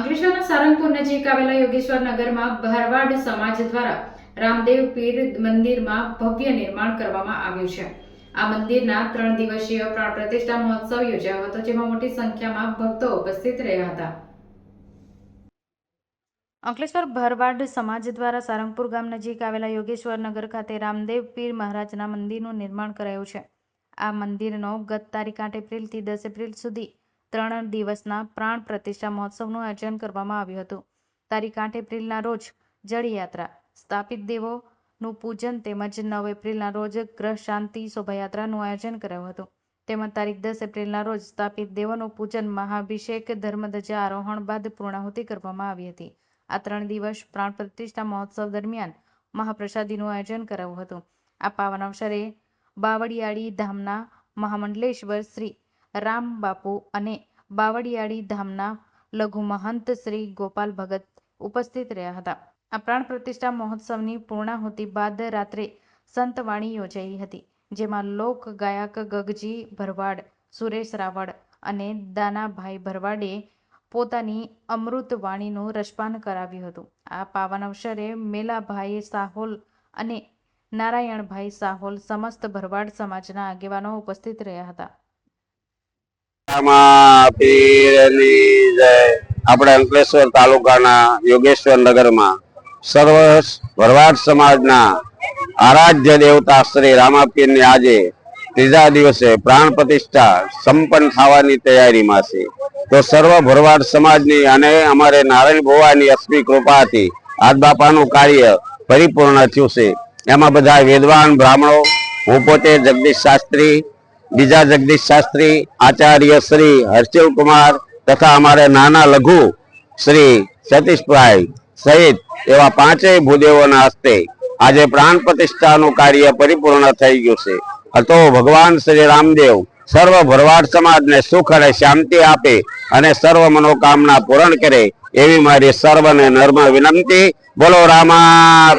અંકલેશ્વરના સારંગપુર નજીક આવેલા યોગેશ્વર નગરમાં ભરવાડ સમાજ દ્વારા રામદેવ પીર મંદિરમાં ભવ્ય નિર્માણ કરવામાં આવ્યું છે. આ મંદિરના ત્રણ દિવસીય પ્રાણ પ્રતિષ્ઠા મહોત્સવ યોજાયો હતો, જેમાં મોટી સંખ્યામાં ભક્તો ઉપસ્થિત રહ્યા હતા. અંકલેશ્વર ભરવાડ સમાજ દ્વારા સારંગપુર ગામ નજીક આવેલા યોગેશ્વર નગર ખાતે રામદેવ પીર મહારાજના મંદિરનું નિર્માણ કરાયું છે. આ મંદિરનો ગત તારીખ આઠ એપ્રિલથી દસ એપ્રિલ સુધી ત્રણ દિવસના પ્રાણ પ્રતિષ્ઠા મહોત્સવનું આયોજન કરવામાં આવ્યું હતું. તારીખ આઠ એપ્રિલના રોજ જળયાત્રા સ્થાપિત દેવોનું પૂજન તેમજ નવ એપ્રિલના રોજ ગ્રહ શાંતિ શોભાયાત્રાનું આયોજન કરાયું હતું. તેમજ તારીખ દસ એપ્રિલના રોજ સ્થાપિત દેવોનું પૂજન મહાભિષેક ધર્મધજા આરોહણ બાદ પૂર્ણાહુતિ કરવામાં આવી હતી. આ ત્રણ દિવસ પ્રાણ પ્રતિષ્ઠા મહોત્સવ દરમિયાન મહાપ્રસાદીનું આયોજન કરાયું હતું. આ પાવન અવસરે બાવળિયાળી ધામના મહામંડલેશ્વર શ્રી રામ બાપુ અને બાવળિયાળી ધામના લઘુ મહંત શ્રી ગોપાલ ભગત ઉપસ્થિત રહ્યા હતા. આ પ્રાણ પ્રતિષ્ઠા મહોત્સવની પૂર્ણાહુતિ બાદ રાત્રે સંતવાણી યોજાઈ હતી, જેમાં લોક ગાયક ગગજી ભરવાડ, સુરેશ રાવળ અને દાનાભાઈ ભરવાડે પોતાની અમૃત વાણીનું રસપાન કરાવ્યું હતું. આ પાવન અવસરે મેલાભાઈ સાહોલ અને નારાયણભાઈ સાહોલ સમસ્ત ભરવાડ સમાજના આગેવાનો ઉપસ્થિત રહ્યા હતા. આપણે અંકલેશ્વર તાલુકાના યોગેશ્વર નગરમાં સર્વ ભરવાડ સમાજના આરાધ્ય દેવતા શ્રી રામાપીરની આજે ત્રીજા દિવસે પ્રાણ પ્રતિષ્ઠા સંપન્ન થવાની તૈયારીમાં છે. તો સર્વ ભરવાડ સમાજની અને અમારે નારાયણ ભોવાની અશ્મી કૃપાથી આજ બાપાનું કાર્ય પરિપૂર્ણ થયું છે. એમાં બધા વેદવાન બ્રાહ્મણો, હું પોતે જગદીશ શાસ્ત્રી બીજા જગદીશ શાસ્ત્રી, આચાર્ય શ્રી હર્ષિલ કુમાર તથા અમારે નાના લઘુ શ્રી સતીશભાઈ સહિત એવા પાંચેય ભૂદેવોના હસ્તે આજે પ્રાણ પ્રતિષ્ઠાનું કાર્ય પરિપૂર્ણ થઈ ગયું છે. તો ભગવાન શ્રી રામદેવ સર્વ ભરવાડ સમાજને સુખ અને શાંતિ આપે અને સર્વ મનોકામના પૂર્ણ કરે એવી મારી સર્વને નર્મ વિનંતી. બોલો રામા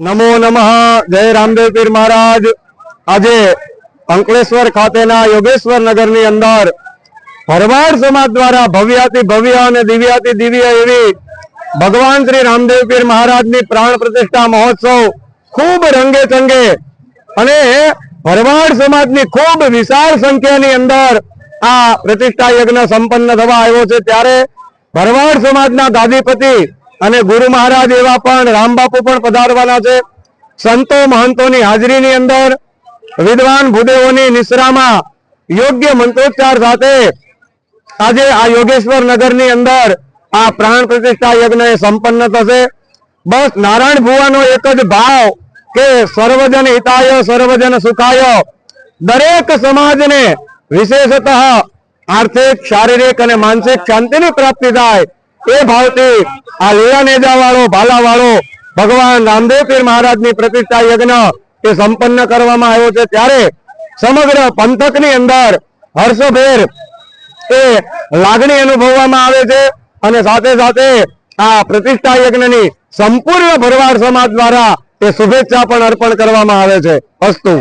નમો નમઃ. જય રામદેવ પીર મહારાજ. આજે અંકલેશ્વર ખાતેના યોગેશ્વર નગરની અંદર ભરવાડ સમાજ દ્વારા ભવ્યાતિ ભવ્ય અને દિવ્યાતિ દિવ્ય એવી ભગવાન શ્રી રામદેવ પીર મહારાજની પ્રાણ પ્રતિષ્ઠા મહોત્સવ ખૂબ રંગે ચંગે અને ભરવાડ સમાજની ખૂબ વિશાળ સંખ્યાની અંદર આ પ્રતિષ્ઠા યજ્ઞ સંપન્ન થવા આવ્યો છે. ત્યારે ભરવાડ સમાજના દાદીપતિ અને ગુરુ મહારાજ એવા પણ રામબાપુ પણ પધારવાના છે. સંતો મહંતોની હાજરીની અંદર વિદ્વાન ભૂદેવોની નિશ્રામાં યોગ્ય મંત્રોચ્ચાર સાથે આજે આ યોગેશ્વર નગરની અંદર આ પ્રાણ પ્રતિષ્ઠા યજ્ઞ સંપન્ન થશે. બસ નારાયણ ભુવાનો એક જ ભાવ કે સર્વજન હિતાય, સર્વજન સુખાય. દરેક સમાજને વિશેષતઃ આર્થિક, શારીરિક અને માનસિક શાંતિની પ્રાપ્તિ થાય. એ ભાવથી આ લીલા નેજા વાળો ભાલા વાળો ભગવાન રામદેવ પીર મહારાજની પ્રતિષ્ઠા યજ્ઞ એ સંપન્ન કરવામાં આવ્યો છે. ત્યારે સમગ્ર પંથકની અંદર હર્ષભેર એ લાગણી અનુભવવામાં આવે છે અને સાથે સાથે આ પ્રતિષ્ઠા યજ્ઞની સંપૂર્ણ ભરવાડ સમાજ દ્વારા એ શુભેચ્છા પણ અર્પણ કરવામાં આવે છે. અસ્તુ.